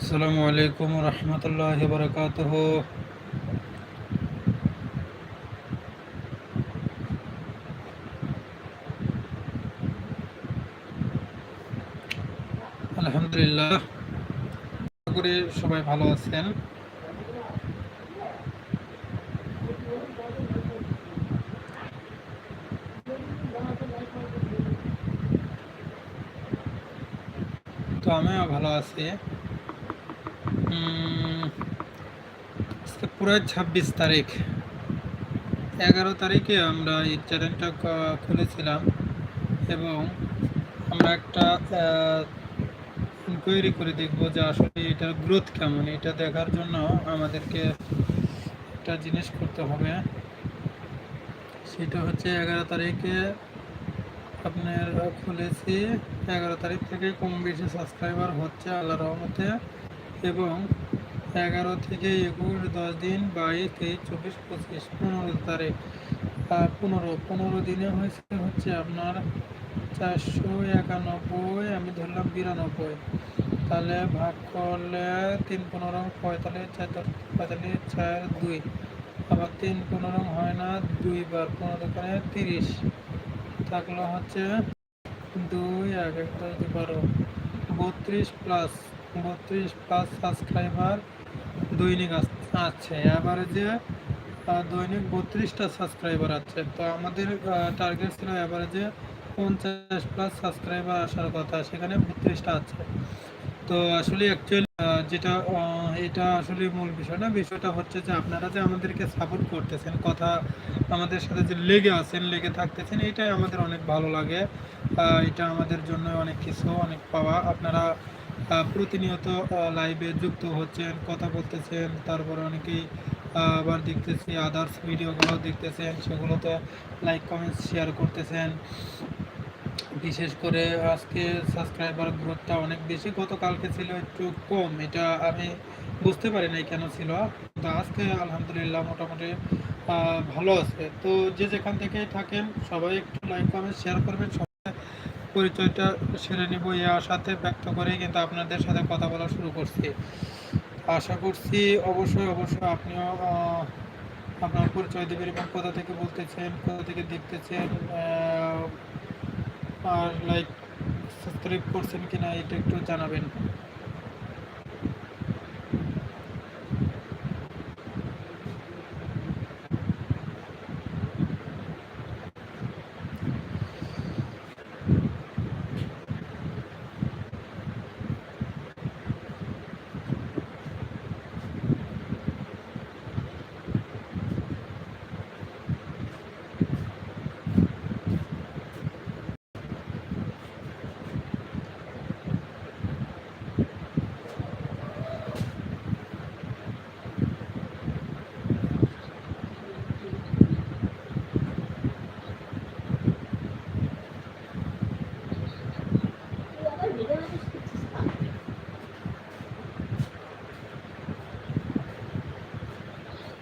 আসসালামু আলাইকুম রহমতুল্লাহ বরকাতহ। আলহামদুলিল্লাহ করি সবাই ভালো আছেন। তো আমিও ভালো আছি। পুরো ছাব্বিশ তারিখ। এগারো তারিখে আমরা এই চ্যানেলটা খুলেছিলাম এবং আমরা একটা ইনকোয়ারি করে দেখব যে আসলে এটার গ্রোথ কেমন। এটা দেখার জন্য আমাদেরকে একটা জিনিস করতে হবে। সেটা হচ্ছে এগারো তারিখে আপনার খুলেছি। এগারো তারিখ থেকে কম বেশি সাবস্ক্রাইবার হচ্ছে আল্লাহ রহমতে। এবং এগারো থেকে একুশ, দশ দিন, বাইশ, তেইশ, চব্বিশ, পঁচিশ, পনেরো তারিখ। পনেরো পনেরো দিনে হয়েছে হচ্ছে আপনার চারশো একানব্বই, আমি ধরলাম বিরানব্বই। তাহলে ভাগ করলে তিন পনেরো, পঁয়তাল্লিশ, চার দশ, পঁয়তাল্লিশ, চার দুই। আবার তিন পনেরো হয় না দুইবার পনেরো দোকানে তিরিশ। থাকল হচ্ছে দুই, এক এক, দশ, বারো। বত্রিশ প্লাস বত্রিশ প্লাস সাবস্ক্রাইবার দৈনিক আছে। অ্যাভারেজে দৈনিক বত্রিশটা সাবস্ক্রাইবার আছে। তো আমাদের টার্গেট ছিল অ্যাভারেজে পঞ্চাশ প্লাস সাবস্ক্রাইবার আসার কথা। সেখানে বত্রিশটা আছে। তো আসলে অ্যাকচুয়ালি যেটা এটা আসলে মূল বিষয় না। বিষয়টা হচ্ছে যে, আপনারা যে আমাদেরকে সাপোর্ট করতেছেন, কথা আমাদের সাথে যে লেগে আছেন, লেগে থাকতেছেন, এটাই আমাদের অনেক ভালো লাগে। এটা আমাদের জন্য অনেক কিছু, অনেক পাওয়া। আপনারা প্রতিনিয়ত লাইভে যুক্ত হচ্ছেন, কথা বলতেছেন, তারপরে অনেকেই, আবার দেখতেছি আদার্স ভিডিওগুলো দেখতেছেন, সেগুলোতে লাইক কমেন্টস শেয়ার করতেছেন। বিশেষ করে আজকে সাবস্ক্রাইবার গ্রোথটা অনেক বেশি। গতকালকে ছিল একটু কম, এটা আমি বুঝতে পারি নাই কেন ছিল। তো আজকে আলহামদুলিল্লাহ মোটামুটি ভালো আছে। তো যে যেখান থেকে থাকেন, সবাই একটু লাইক কমেন্ট শেয়ার করবেন পরিচয়টা সেরে নিব ইয়ার আশাতে ব্যক্ত করেই কিন্তু আপনাদের সাথে কথা বলা শুরু করছি। আশা করছি অবশ্যই অবশ্যই আপনিও আপনার পরিচয় দেবেন এবং কোথা থেকে বলতেছেন, কোথা থেকে দেখতেছেন আর লাইক সাবস্ক্রাইব করছেন কিনা এটা একটু জানাবেন।